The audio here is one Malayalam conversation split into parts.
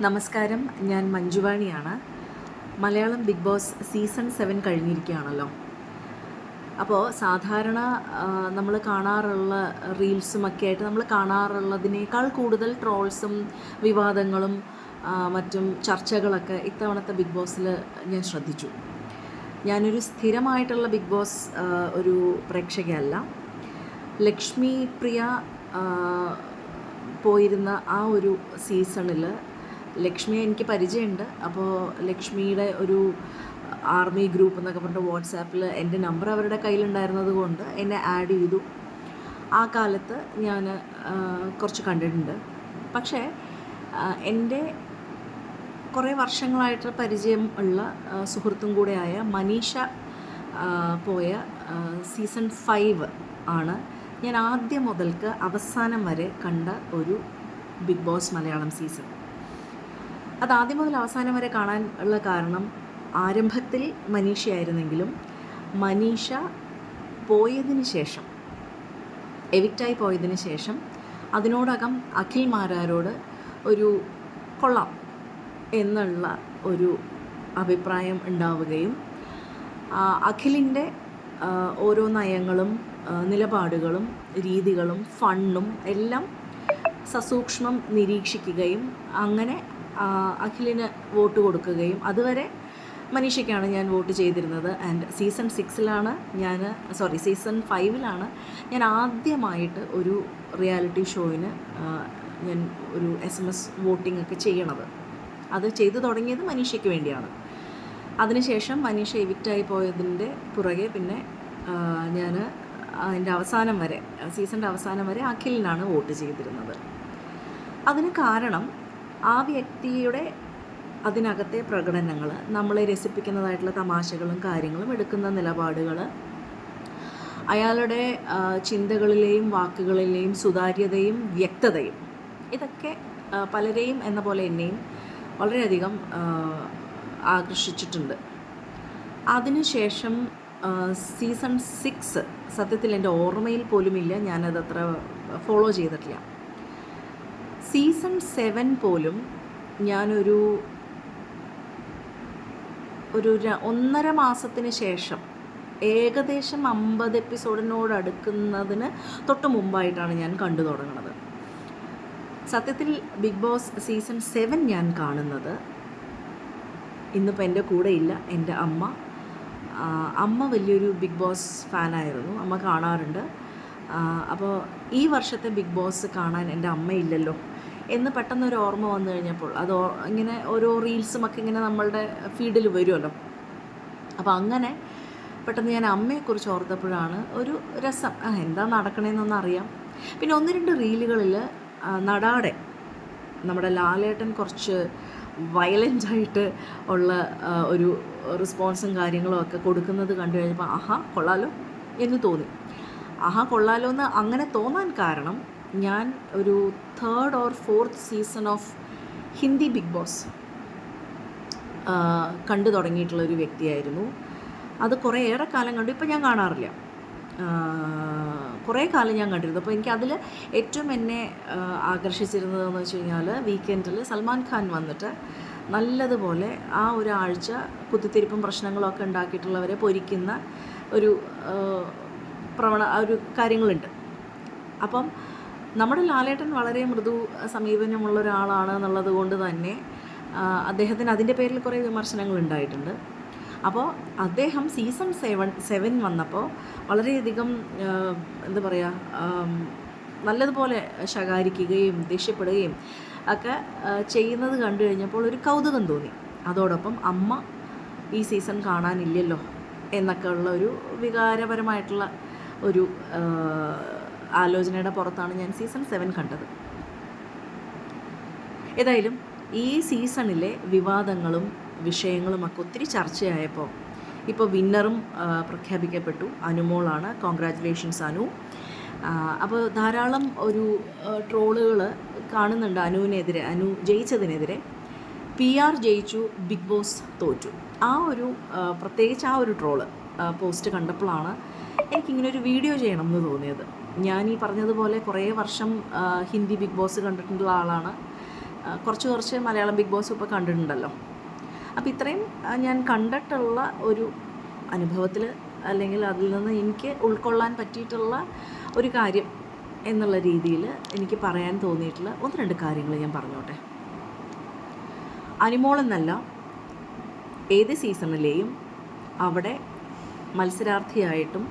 നമസ്കാരം. ഞാൻ മഞ്ജുവാണിയാണ്. Malayalam Big Boss season seven കഴിഞ്ഞിരിക്കുകയാണല്ലോ. അപ്പോൾ സാധാരണ നമ്മൾ കാണാറുള്ള റീൽസും ഒക്കെ ആയിട്ട് നമ്മൾ കാണാറുള്ളതിനേക്കാൾ കൂടുതൽ ട്രോൾസും വിവാദങ്ങളും മറ്റും ചർച്ചകളൊക്കെ ഇത്തവണത്തെ ബിഗ് ബോസിൽ ഞാൻ ശ്രദ്ധിച്ചു. ഞാനൊരു സ്ഥിരമായിട്ടുള്ള ബിഗ് ബോസ് ഒരു പ്രേക്ഷകയല്ല. ലക്ഷ്മി പ്രിയ പോയിരുന്ന ആ ഒരു സീസണിൽ ലക്ഷ്മിയെ എനിക്ക് പരിചയമുണ്ട്. അപ്പോൾ ലക്ഷ്മിയുടെ ഒരു ആർമി ഗ്രൂപ്പ് എന്നൊക്കെ പറഞ്ഞിട്ട് വാട്സാപ്പിൽ എന്റെ നമ്പർ അവരുടെ കയ്യിലുണ്ടായിരുന്നത് കൊണ്ട് എന്നെ ആഡ് ചെയ്തു. ആ കാലത്ത് ഞാൻ കുറച്ച് കണ്ടിട്ടുണ്ട്. പക്ഷേ എന്റെ കുറേ വർഷങ്ങളായിട്ട് പരിചയം ഉള്ള സുഹൃത്തും കൂടെയായ മനീഷ പോയ സീസൺ ഫൈവ് ആണ് ഞാൻ ആദ്യം മുതൽക്ക് അവസാനം വരെ കണ്ട ഒരു ബിഗ് ബോസ് മലയാളം സീസൺ. അത് ആദ്യം മുതൽ അവസാനം വരെ കാണാൻ ഉള്ള കാരണം ആരംഭത്തിൽ മനീഷയായിരുന്നെങ്കിലും മനീഷ പോയതിന് ശേഷം എവിക്റ്റായി പോയതിന് ശേഷം അതിനോടകം അഖിൽ മാരാരോട് ഒരു കൊള്ളാം എന്നുള്ള ഒരു അഭിപ്രായം ഉണ്ടാവുകയും അഖിലിന്റെ ഓരോ നയങ്ങളും നിലപാടുകളും രീതികളും ഫണ്ണും എല്ലാം സസൂക്ഷ്മം നിരീക്ഷിക്കുകയും അങ്ങനെ അഖിലിന് വോട്ട് കൊടുക്കുകയും അതുവരെ മനീഷയ്ക്കാണ് ഞാൻ വോട്ട് ചെയ്തിരുന്നത്. ആൻഡ് സീസൺ സിക്സിലാണ് ഞാൻ സോറി സീസൺ ഫൈവിലാണ് ഞാൻ ആദ്യമായിട്ട് ഒരു റിയാലിറ്റി ഷോയിന് ഞാൻ ഒരു എസ് എം എസ് വോട്ടിംഗ് ഒക്കെ ചെയ്യണത്. അത് ചെയ്തു തുടങ്ങിയത് മനീഷയ്ക്ക് വേണ്ടിയാണ്. അതിനുശേഷം മനീഷ എവിക്റ്റായി പോയതിന്റെ പുറകെ പിന്നെ ഞാൻ അതിന്റെ അവസാനം വരെ സീസണിന്റെ അവസാനം വരെ അഖിലിനാണ് വോട്ട് ചെയ്തിരുന്നത്. അതിന് കാരണം ആ വ്യക്തിയുടെ അതിനകത്തെ പ്രകടനങ്ങൾ നമ്മളെ രസിപ്പിക്കുന്നതായിട്ടുള്ള തമാശകളും കാര്യങ്ങളും എടുക്കുന്ന നിലപാടുകൾ അയാളുടെ ചിന്തകളിലെയും വാക്കുകളിലെയും സുതാര്യതയും വ്യക്തതയും ഇതൊക്കെ പലരെയും എന്ന പോലെ എന്നെയും വളരെയധികം ആകർഷിച്ചിട്ടുണ്ട്. അതിനുശേഷം സീസൺ സിക്സ് സത്യത്തിൽ എന്റെ ഓർമ്മയിൽ പോലുമില്ല ഞാനതത്ര ഫോളോ ചെയ്തിട്ടില്ല. സീസൺ സെവൻ പോലും ഞാനൊരു ഒരു ഒന്നര മാസത്തിന് ശേഷം ഏകദേശം അമ്പത് എപ്പിസോഡിനോട് അടുക്കുന്നതിന് തൊട്ട് മുമ്പായിട്ടാണ് ഞാൻ കണ്ടു തുടങ്ങുന്നത് സത്യത്തിൽ ബിഗ് ബോസ് സീസൺ സെവൻ ഞാൻ കാണുന്നത്. ഇന്നിപ്പോൾ എന്റെ കൂടെ ഇല്ല എന്റെ അമ്മ. അമ്മ വലിയൊരു ബിഗ് ബോസ് ഫാനായിരുന്നു. അമ്മ കാണാറുണ്ട്. അപ്പോൾ ഈ വർഷത്തെ ബിഗ് ബോസ് കാണാൻ എന്റെ അമ്മയില്ലല്ലോ എന്ന് പെട്ടെന്നൊരു ഓർമ്മ വന്നു കഴിഞ്ഞപ്പോൾ അത് ഇങ്ങനെ ഓരോ റീൽസും ഒക്കെ ഇങ്ങനെ നമ്മളുടെ ഫീഡിൽ വരുമല്ലോ. അപ്പോൾ അങ്ങനെ പെട്ടെന്ന് ഞാൻ അമ്മയെക്കുറിച്ച് ഓർത്തപ്പോഴാണ് ഒരു രസം. എന്താ നടക്കണേന്നൊന്നും അറിയാം. പിന്നെ ഒന്ന് രണ്ട് റീലുകളിൽ നടാടെ നമ്മുടെ ലാലേട്ടൻ കുറച്ച് വയലന്റായിട്ട് ഉള്ള ഒരു റെസ്പോൺസും കാര്യങ്ങളും ഒക്കെ കൊടുക്കുന്നത് കണ്ടു കഴിഞ്ഞപ്പോൾ ആഹാ കൊള്ളാലോ എന്ന് തോന്നി. ആഹാ കൊള്ളാലോ എന്ന് അങ്ങനെ തോന്നാൻ കാരണം ഞാൻ ഒരു third or fourth season of Hindi Big Boss കണ്ടു തുടങ്ങിയിട്ടുള്ള ഒരു വ്യക്തിയായിരുന്നു. അത് കുറേ ഏറെ കാലം കണ്ടു ഇപ്പം ഞാൻ കാണാറില്ല. കുറേ കാലം ഞാൻ കണ്ടിരുന്നു. അപ്പോൾ എനിക്ക് അതിൽ ഏറ്റവും എന്നെ ആകർഷിച്ചിരുന്നതെന്ന് വെച്ച് കഴിഞ്ഞാൽ വീക്കെൻഡിൽ സൽമാൻ ഖാൻ വന്നിട്ട് നല്ലതുപോലെ ആ ഒരാഴ്ച കുത്തിത്തിരിപ്പും പ്രശ്നങ്ങളൊക്കെ ഉണ്ടാക്കിയിട്ടുള്ളവരെ പൊരിക്കുന്ന ഒരു പ്രവണ ഒരു കാര്യങ്ങളുണ്ട്. അപ്പം നമ്മുടെ ലാലേട്ടൻ വളരെ മൃദു സമീപനമുള്ള ഒരാളാണ് എന്നുള്ളത് കൊണ്ട് തന്നെ അദ്ദേഹത്തിന് അതിന്റെ പേരിൽ കുറേ വിമർശനങ്ങൾ ഉണ്ടായിട്ടുണ്ട്. അപ്പോൾ അദ്ദേഹം സീസൺ സെവൻ സെവൻ വന്നപ്പോൾ വളരെയധികം എന്താ പറയുക നല്ലതുപോലെ ശകാരിക്കുകയും ദേഷ്യപ്പെടുകയും ഒക്കെ ചെയ്യുന്നത് കണ്ടു കഴിഞ്ഞപ്പോൾ ഒരു കൗതുകം തോന്നി. അതോടൊപ്പം അമ്മ ഈ സീസൺ കാണാനില്ലല്ലോ എന്നൊക്കെ ഉള്ള ഒരു വികാരപരമായിട്ടുള്ള ഒരു ആലോചനയുടെ പുറത്താണ് ഞാൻ സീസൺ സെവൻ കണ്ടത്. ഏതായാലും ഈ സീസണിലെ വിവാദങ്ങളും വിഷയങ്ങളും ഒക്കെ ഒത്തിരി ചർച്ചയായപ്പോൾ ഇപ്പോൾ വിന്നറും പ്രഖ്യാപിക്കപ്പെട്ടു. അനുമോളാണ്. കോൺഗ്രാറ്റുലേഷൻസ് അനു. അപ്പോൾ ധാരാളം ഒരു ട്രോളുകൾ കാണുന്നുണ്ട് അനുവിനെതിരെ അനു ജയിച്ചതിനെതിരെ. പി ആർ ജയിച്ചു ബിഗ് ബോസ് തോറ്റു. ആ ഒരു പ്രത്യേകിച്ച് ആ ഒരു ട്രോൾ പോസ്റ്റ് കണ്ടപ്പോഴാണ് എനിക്കിങ്ങനെ ഒരു വീഡിയോ ചെയ്യണം എന്ന് തോന്നിയത്. ഞാൻ ഈ പറഞ്ഞതുപോലെ കുറേ വർഷം ഹിന്ദി ബിഗ് ബോസ് കണ്ടിട്ടുള്ള ആളാണ്. കുറച്ച് കുറച്ച് മലയാളം ബിഗ് ബോസ് ഇപ്പോൾ കണ്ടിട്ടുണ്ടല്ലോ. അപ്പോൾ ഇത്രയും ഞാൻ കണ്ടിട്ടുള്ള ഒരു അനുഭവത്തിൽ അല്ലെങ്കിൽ അതിൽ നിന്ന് എനിക്ക് ഉൾക്കൊള്ളാൻ പറ്റിയിട്ടുള്ള ഒരു കാര്യം എന്നുള്ള രീതിയിൽ എനിക്ക് പറയാൻ തോന്നിയിട്ടുള്ള ഒന്ന് രണ്ട് കാര്യങ്ങൾ ഞാൻ പറഞ്ഞോട്ടെ. അനിമോൾ എന്നല്ല ഏത് സീസണിലെയും അവിടെ മത്സരാർത്ഥിയായിട്ടും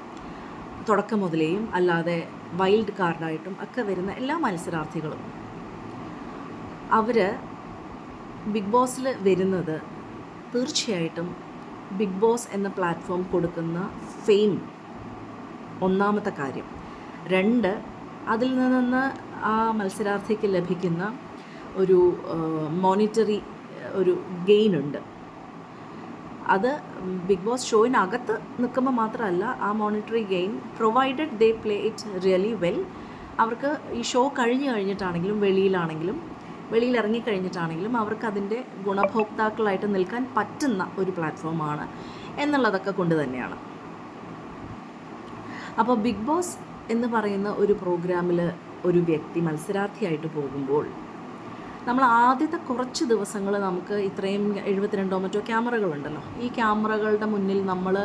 തുടക്കം മുതലേയും അല്ലാതെ വൈൽഡ് കാർഡായിട്ടും ഒക്കെ വരുന്ന എല്ലാ മത്സരാർത്ഥികളും. അവർ ബിഗ് ബോസിൽ വരുന്നത് തീർച്ചയായിട്ടും ബിഗ് ബോസ് എന്ന പ്ലാറ്റ്ഫോം കൊടുക്കുന്ന ഫെയിം ഒന്നാമത്തെ കാര്യം. രണ്ട് അതിൽ നിന്ന് ആ മത്സരാർത്ഥിക്ക് ലഭിക്കുന്ന ഒരു മോണിറ്ററി ഒരു ഗെയിൻ ഉണ്ട്. അത് ബിഗ് ബോസ് ഷോയിനകത്ത് നിൽക്കുമ്പോൾ മാത്രമല്ല ആ monetary game provided they play it really well അവർക്ക് ഈ ഷോ കഴിഞ്ഞ് കഴിഞ്ഞിട്ടാണെങ്കിലും വെളിയിലാണെങ്കിലും വെളിയിൽ ഇറങ്ങിക്കഴിഞ്ഞിട്ടാണെങ്കിലും അവർക്ക് അതിന്റെ ഗുണഭോക്താക്കളായിട്ട് നിൽക്കാൻ പറ്റുന്ന ഒരു പ്ലാറ്റ്ഫോമാണ് എന്നുള്ളതൊക്കെ കൊണ്ട് തന്നെയാണ്. അപ്പോൾ ബിഗ് ബോസ് എന്ന് പറയുന്ന ഒരു പ്രോഗ്രാമിൽ ഒരു വ്യക്തി മത്സരാർത്ഥിയായിട്ട് പോകുമ്പോൾ നമ്മൾ ആദ്യത്തെ കുറച്ച് ദിവസങ്ങൾ നമുക്ക് ഇത്രയും എഴുപത്തിരണ്ടോ മറ്റോ ക്യാമറകളുണ്ടല്ലോ. ഈ ക്യാമറകളുടെ മുന്നിൽ നമ്മൾ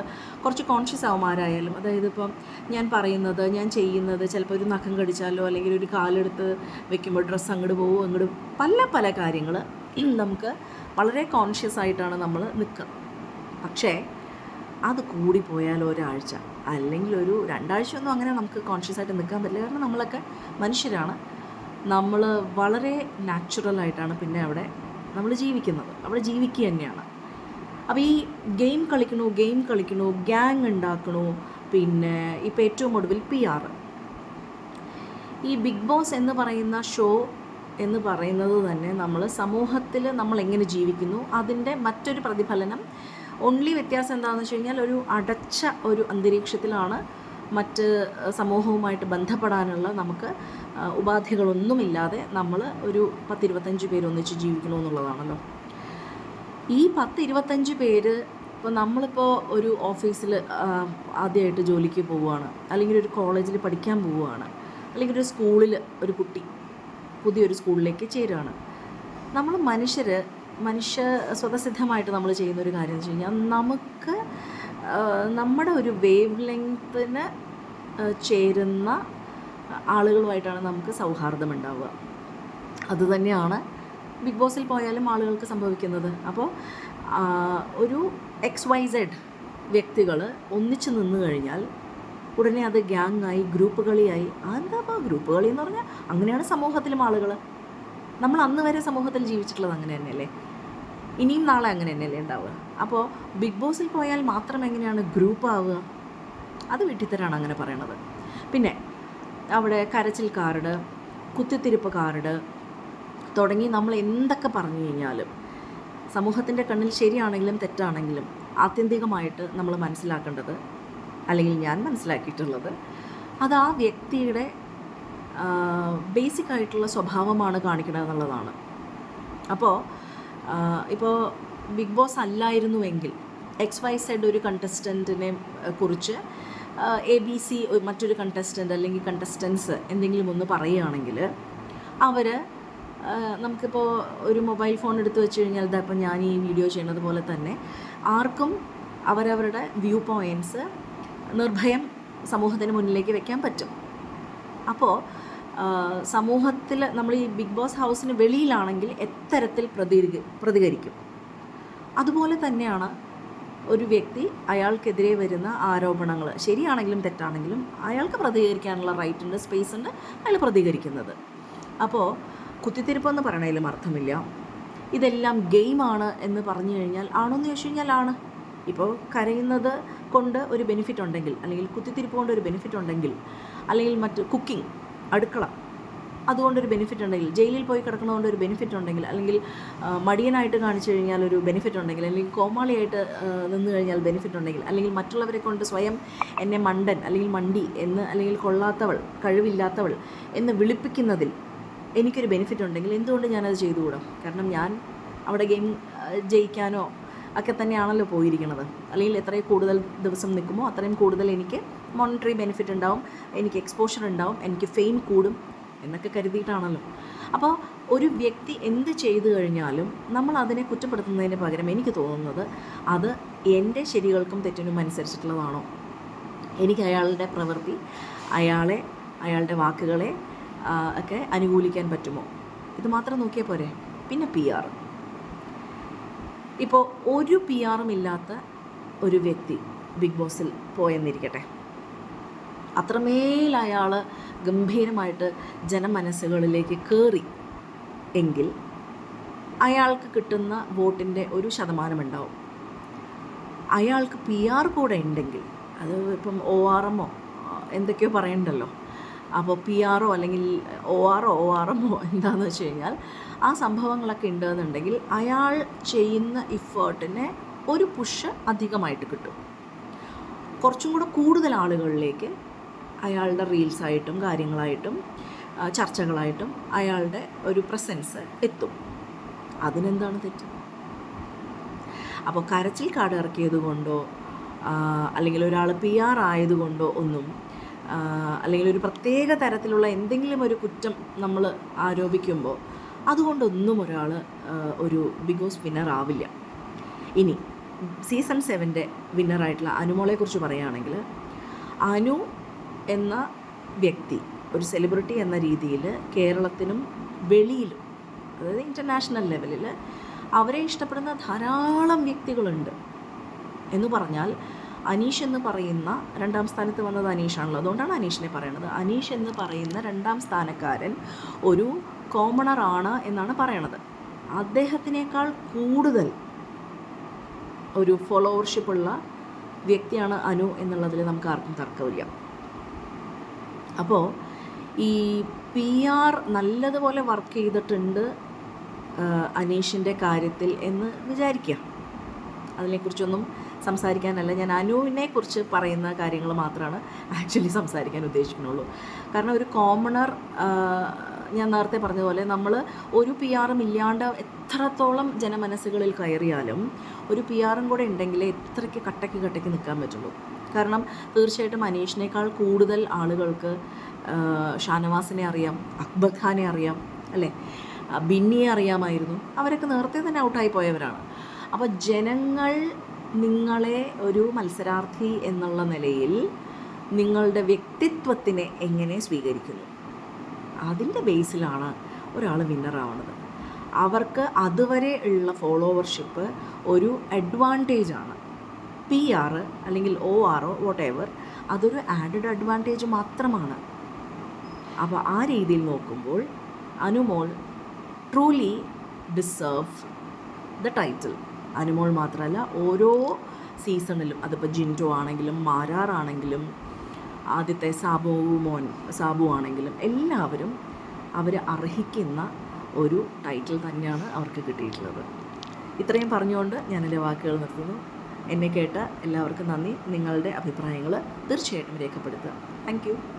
കുറച്ച് കോൺഷ്യസ് ആവുമാരായാലും അതായത് ഇപ്പം ഞാൻ പറയുന്നത് ഞാൻ ചെയ്യുന്നത് ചിലപ്പോൾ ഒരു നഖം കടിച്ചാലോ അല്ലെങ്കിൽ ഒരു കാലെടുത്ത് വെക്കുമ്പോൾ ഡ്രസ്സ് അങ്ങോട്ട് പോകും അങ്ങോട്ട് പല പല കാര്യങ്ങൾ നമുക്ക് വളരെ കോൺഷ്യസ് ആയിട്ടാണ് നമ്മൾ നിൽക്കുക പക്ഷേ അത് കൂടിപ്പോയാൽ ഒരാഴ്ച അല്ലെങ്കിൽ ഒരു രണ്ടാഴ്ച ഒന്നും അങ്ങനെ നമുക്ക് കോൺഷ്യസ് ആയിട്ട് നിൽക്കാൻ പറ്റില്ല. കാരണം നമ്മളൊക്കെ മനുഷ്യരാണ്. നമ്മൾ വളരെ നാച്ചുറലായിട്ടാണ് പിന്നെ അവിടെ നമ്മൾ ജീവിക്കുന്നത്. അവിടെ ജീവിക്കുക തന്നെയാണ്. അപ്പോൾ ഈ ഗെയിം കളിക്കണോ ഗെയിം കളിക്കണോ ഗ്യാങ് ഉണ്ടാക്കണോ പിന്നെ ഇപ്പോൾ ഏറ്റവും ഒടുവിൽ പി ആർ ഈ ബിഗ് ബോസ് എന്ന് പറയുന്ന ഷോ എന്ന് പറയുന്നത് തന്നെ നമ്മൾ സമൂഹത്തിൽ നമ്മൾ എങ്ങനെ ജീവിക്കുന്നു അതിന്റെ മറ്റൊരു പ്രതിഫലനം ഓൺലി വ്യത്യാസം എന്താണെന്ന് വെച്ച് കഴിഞ്ഞാൽ ഒരു അടച്ച ഒരു അന്തരീക്ഷത്തിലാണ് മറ്റ് സമൂഹവുമായിട്ട് ബന്ധപ്പെടാനുള്ള നമുക്ക് ഉപാധികളൊന്നുമില്ലാതെ നമ്മൾ ഒരു പത്തിരുപത്തഞ്ച് പേര് ഒന്നിച്ച് ജീവിക്കണമെന്നുള്ളതാണല്ലോ ഈ പത്ത് ഇരുപത്തഞ്ച് പേര് ഇപ്പോൾ നമ്മളിപ്പോൾ ഒരു ഓഫീസിൽ ആദ്യമായിട്ട് ജോലിക്ക് പോവുകയാണ്. അല്ലെങ്കിൽ ഒരു കോളേജിൽ പഠിക്കാൻ പോവുകയാണ്. അല്ലെങ്കിൽ ഒരു സ്കൂളിൽ ഒരു കുട്ടി പുതിയൊരു സ്കൂളിലേക്ക് ചേരുകയാണ്. നമ്മൾ മനുഷ്യർ മനുഷ്യ സ്വതസിദ്ധമായിട്ട് നമ്മൾ ചെയ്യുന്ന ഒരു കാര്യം എന്ന് വെച്ച് കഴിഞ്ഞാൽ നമുക്ക് നമ്മുടെ ഒരു വേവ് ലെങ്ത്തിന് ചേരുന്ന ആളുകളുമായിട്ടാണ് നമുക്ക് സൗഹാർദ്ദം ഉണ്ടാവുക. അതുതന്നെയാണ് ബിഗ് ബോസിൽ പോയാലും ആളുകൾക്ക് സംഭവിക്കുന്നത്. അപ്പോൾ ഒരു എക്സ് വൈ സെഡ് വ്യക്തികൾ ഒന്നിച്ച് നിന്ന് കഴിഞ്ഞാൽ ഉടനെ അത് ഗ്യാങ്ങായി ഗ്രൂപ്പ് കളിയായി അതെന്താ ഗ്രൂപ്പ് കളി എന്ന് പറഞ്ഞാൽ അങ്ങനെയാണ് സമൂഹത്തിലും ആളുകൾ. നമ്മൾ അന്ന് വരെ സമൂഹത്തിൽ ജീവിച്ചിട്ടുള്ളത് അങ്ങനെ തന്നെയല്ലേ? ഇനിയും നാളെ അങ്ങനെ തന്നെയല്ലേ ഉണ്ടാവുക? അപ്പോൾ ബിഗ് ബോസിൽ പോയാൽ മാത്രം എങ്ങനെയാണ് ഗ്രൂപ്പ് ആവുക? അത് വിട്ടിത്തരാണ് അങ്ങനെ പറയണത്. പിന്നെ അവിടെ കരച്ചിൽ കാർഡ് കുത്തിത്തിരിപ്പ് കാർഡ് തുടങ്ങി നമ്മൾ എന്തൊക്കെ പറഞ്ഞു കഴിഞ്ഞാലും സമൂഹത്തിന്റെ കണ്ണിൽ ശരിയാണെങ്കിലും തെറ്റാണെങ്കിലും ആത്യന്തികമായിട്ട് നമ്മൾ മനസ്സിലാക്കേണ്ടത് അല്ലെങ്കിൽ ഞാൻ മനസ്സിലാക്കിയിട്ടുള്ളത് അത് ആ വ്യക്തിയുടെ ബേസിക് ആയിട്ടുള്ള സ്വഭാവമാണ് കാണിക്കുന്നത് എന്നുള്ളതാണ്. അപ്പോൾ ഇപ്പോൾ ബിഗ് ബോസ് അല്ലായിരുന്നുവെങ്കിൽ എക്സ് വൈ സെഡ് ഒരു കണ്ടസ്റ്റന്റിനെ കുറിച്ച് എ ബി സി മറ്റൊരു കണ്ടസ്റ്റന്റ് അല്ലെങ്കിൽ കണ്ടസ്റ്റൻസ് എന്തെങ്കിലും ഒന്ന് പറയുകയാണെങ്കിൽ അവർ നമുക്കിപ്പോൾ ഒരു മൊബൈൽ ഫോൺ എടുത്ത് വെച്ച് കഴിഞ്ഞാൽ ഇതാ ഇപ്പം ഞാൻ ഈ വീഡിയോ ചെയ്യുന്നത് പോലെ തന്നെ ആർക്കും അവരവരുടെ വ്യൂ പോയിന്റ്സ് നിർഭയം സമൂഹത്തിന് മുന്നിലേക്ക് വെക്കാൻ പറ്റും. അപ്പോൾ സമൂഹത്തിൽ നമ്മൾ ഈ ബിഗ് ബോസ് ഹൗസിന് വെളിയിലാണെങ്കിൽ എത്തരത്തിൽ പ്രതികരി പ്രതികരിക്കും. അതുപോലെ തന്നെയാണ് ഒരു വ്യക്തി അയാൾക്കെതിരെ വരുന്ന ആരോപണങ്ങൾ ശരിയാണെങ്കിലും തെറ്റാണെങ്കിലും അയാൾക്ക് പ്രതികരിക്കാനുള്ള റൈറ്റ് ഉണ്ട് സ്പേസ് ഉണ്ട് അയാൾ പ്രതികരിക്കുന്നത്. അപ്പോൾ കുത്തിത്തിരിപ്പെന്ന് പറയണതിലും അർത്ഥമില്ല. ഇതെല്ലാം ഗെയിമാണ് എന്ന് പറഞ്ഞു കഴിഞ്ഞാൽ ആണോന്ന് ചോദിച്ചു കഴിഞ്ഞാൽ ആണ്. ഇപ്പോൾ കരയുന്നത് കൊണ്ട് ഒരു ബെനിഫിറ്റ് ഉണ്ടെങ്കിൽ അല്ലെങ്കിൽ കുത്തിത്തിരിപ്പ് കൊണ്ട് ഒരു ബെനിഫിറ്റ് ഉണ്ടെങ്കിൽ അല്ലെങ്കിൽ മറ്റ് കുക്കിംഗ് അടുക്കള. അതുകൊണ്ടൊരു ബെനിഫിറ്റ് ഉണ്ടെങ്കിൽ ജയിലിൽ പോയി കിടക്കുന്നതുകൊണ്ട് ഒരു ബെനിഫിറ്റ് ഉണ്ടെങ്കിൽ അല്ലെങ്കിൽ മടിയനായിട്ട് കാണിച്ചു കഴിഞ്ഞാൽ ഒരു ബെനിഫിറ്റ് ഉണ്ടെങ്കിൽ അല്ലെങ്കിൽ കോമാളിയായിട്ട് നിന്ന് കഴിഞ്ഞാൽ ബെനിഫിറ്റ് ഉണ്ടെങ്കിൽ അല്ലെങ്കിൽ മറ്റുള്ളവരെ കൊണ്ട് സ്വയം എന്നെ മണ്ടൻ അല്ലെങ്കിൽ മണ്ടി എന്ന് അല്ലെങ്കിൽ കൊള്ളാത്തവൾ കഴിവില്ലാത്തവൾ എന്ന് വിളിപ്പിക്കുന്നതിൽ എനിക്കൊരു ബെനിഫിറ്റ് ഉണ്ടെങ്കിൽ എന്തുകൊണ്ട് ഞാനത് ചെയ്തുകൂടാം? കാരണം ഞാൻ അവിടെ ഗെയിം ജയിക്കാനോ ഒക്കെ തന്നെയാണല്ലോ പോയിരിക്കുന്നത്. അല്ലെങ്കിൽ എത്രയും കൂടുതൽ ദിവസം നിൽക്കുമോ അത്രയും കൂടുതൽ എനിക്ക് മോണിറ്ററി ബെനിഫിറ്റ് ഉണ്ടാവും എനിക്ക് എക്സ്പോഷർ ഉണ്ടാവും എനിക്ക് ഫെയിം കൂടും എന്നൊക്കെ കരുതിയിട്ടാണല്ലോ. അപ്പോൾ ഒരു വ്യക്തി എന്ത് ചെയ്തു കഴിഞ്ഞാലും നമ്മൾ അതിനെ കുറ്റപ്പെടുത്തുന്നതിന് പകരം എനിക്ക് തോന്നുന്നത് അത് എന്റെ ശരികൾക്കും തെറ്റിനും അനുസരിച്ചിട്ടുള്ളതാണോ? എനിക്ക് അയാളുടെ പ്രവൃത്തി അയാളെ അയാളുടെ വാക്കുകളെ ഒക്കെ അനുകൂലിക്കാൻ പറ്റുമോ? ഇത് മാത്രം നോക്കിയാൽ പോരെ. പിന്നെ പി ആർ ഇപ്പോൾ ഒരു പി ആറും ഇല്ലാത്ത ഒരു വ്യക്തി ബിഗ് ബോസിൽ പോയെന്നിരിക്കട്ടെ. അത്രമേൽ അയാൾ ഗംഭീരമായിട്ട് ജനമനസ്സുകളിലേക്ക് കയറി എങ്കിൽ അയാൾക്ക് കിട്ടുന്ന വോട്ടിന്റെ ഒരു ശതമാനമുണ്ടാവും. അയാൾക്ക് പി ആർ കൂടെ ഉണ്ടെങ്കിൽ അത് ഇപ്പം ഒ ആർ എമ്മോ എന്തൊക്കെയോ പറയണ്ടല്ലോ. അപ്പോൾ പി ആറോ അല്ലെങ്കിൽ ഒ ആറോ ഒ ആർ എമ്മോ എന്താണെന്ന് വെച്ച് കഴിഞ്ഞാൽ ആ സംഭവങ്ങളൊക്കെ ഉണ്ടെന്നുണ്ടെങ്കിൽ അയാൾ ചെയ്യുന്ന ഇഫേർട്ടിനെ ഒരു പുഷ് അധികമായിട്ട് കിട്ടും. കുറച്ചും കൂടെ കൂടുതൽ ആളുകളിലേക്ക് അയാളുടെ റീൽസായിട്ടും കാര്യങ്ങളായിട്ടും ചർച്ചകളായിട്ടും അയാളുടെ ഒരു പ്രസൻസ് എത്തും. അതിനെന്താണ് തെറ്റ്? അപ്പോൾ കരച്ചിൽ കാർഡ് ഇറക്കിയത് കൊണ്ടോ അല്ലെങ്കിൽ ഒരാൾ പി ആർ ആയതുകൊണ്ടോ ഒന്നും അല്ലെങ്കിൽ ഒരു പ്രത്യേക തരത്തിലുള്ള എന്തെങ്കിലും ഒരു കുറ്റം നമ്മൾ ആരോപിക്കുമ്പോൾ അതുകൊണ്ടൊന്നും ഒരാൾ ഒരു ബിഗ് ബോസ് വിന്നർ ആവില്ല. ഇനി സീസൺ സെവന്റെ വിന്നറായിട്ടുള്ള അനുമോളെക്കുറിച്ച് പറയുകയാണെങ്കിൽ അനു എന്ന വ്യക്തി ഒരു സെലിബ്രിറ്റി എന്ന രീതിയിൽ കേരളത്തിനും വെളിയിലും അതായത് ഇന്റർനാഷണൽ ലെവലിൽ അവരെ ഇഷ്ടപ്പെടുന്ന ധാരാളം വ്യക്തികളുണ്ട്. എന്ന് പറഞ്ഞാൽ അനീഷ് എന്ന് പറയുന്ന രണ്ടാം സ്ഥാനത്ത് വന്നത് അനീഷാണല്ലോ. അതുകൊണ്ടാണ് അനീഷിനെ പറയണത്. അനീഷ് എന്ന് പറയുന്ന രണ്ടാം സ്ഥാനക്കാരൻ ഒരു കോമണറാണ് എന്നാണ് പറയണത്. അദ്ദേഹത്തിനേക്കാൾ കൂടുതൽ ഒരു ഫോളോവർഷിപ്പുള്ള വ്യക്തിയാണ് അനു എന്നുള്ളതിൽ നമുക്ക് ആർക്കും തർക്കമില്ല. അപ്പോൾ ഈ പി ആർ നല്ലതുപോലെ വർക്ക് ചെയ്തിട്ടുണ്ട് അനീഷിന്റെ കാര്യത്തിൽ എന്ന് വിചാരിക്കുക അതിനെക്കുറിച്ചൊന്നും സംസാരിക്കാനല്ല. ഞാൻ അനുവിനെ കുറിച്ച് പറയുന്ന കാര്യങ്ങൾ മാത്രമാണ് ആക്ച്വലി സംസാരിക്കാൻ ഉദ്ദേശിക്കുന്നുള്ളൂ. കാരണം ഒരു കോമണർ ഞാൻ നേരത്തെ പറഞ്ഞ പോലെ നമ്മൾ ഒരു പി ആറും ഇല്ലാണ്ട് എത്രത്തോളം ജനമനസ്സുകളിൽ കയറിയാലും ഒരു പി ആറും കൂടെ ഉണ്ടെങ്കിൽ എത്രയ്ക്ക് കട്ടയ്ക്ക് കട്ടയ്ക്ക് നിൽക്കാൻ പറ്റുള്ളൂ. കാരണം തീർച്ചയായിട്ടും അനീഷിനേക്കാൾ കൂടുതൽ ആളുകൾക്ക് ഷാനവാസിനെ അറിയാം അക്ബർ ഖാനെ അറിയാം അല്ലേ? ബിന്നിയെ അറിയാമായിരുന്നു. അവരൊക്കെ നേരത്തെ തന്നെ ഔട്ടായി പോയവരാണ്. അപ്പോൾ ജനങ്ങൾ നിങ്ങളെ ഒരു മത്സരാർത്ഥി എന്നുള്ള നിലയിൽ നിങ്ങളുടെ വ്യക്തിത്വത്തിനെ എങ്ങനെ സ്വീകരിക്കുന്നു? അതിന്റെ ബേസിലാണ് ഒരാൾ വിന്നറാവുന്നത് അവർക്ക് അതുവരെ ഉള്ള ഫോളോവർഷിപ്പ് ഒരു അഡ്വാന്റേജാണ് പി ആർ അല്ലെങ്കിൽ ഒ ആറോ വോട്ട് എവർ അതൊരു ആഡഡ് അഡ്വാന്റേജ് മാത്രമാണ്. അപ്പോൾ ആ രീതിയിൽ നോക്കുമ്പോൾ Anumol truly deserve the title Anumol മാത്രമല്ല ഓരോ സീസണിലും അതിപ്പോൾ ജിന്റോ ആണെങ്കിലും മാരാറാണെങ്കിലും ആദ്യത്തെ സാബു മോൻ സാബു ആണെങ്കിലും എല്ലാവരും അവർ അർഹിക്കുന്ന ഒരു ടൈറ്റിൽ തന്നെയാണ് അവർക്ക് കിട്ടിയിട്ടുള്ളത്. ഇത്രയും പറഞ്ഞുകൊണ്ട് ഞാൻ എന്റെ വാക്കുകൾ നിർത്തുന്നു. എന്നെ കേട്ട എല്ലാവർക്കും നന്ദി. നിങ്ങളുടെ അഭിപ്രായങ്ങൾ തീർച്ചയായിട്ടും രേഖപ്പെടുത്തുക. താങ്ക്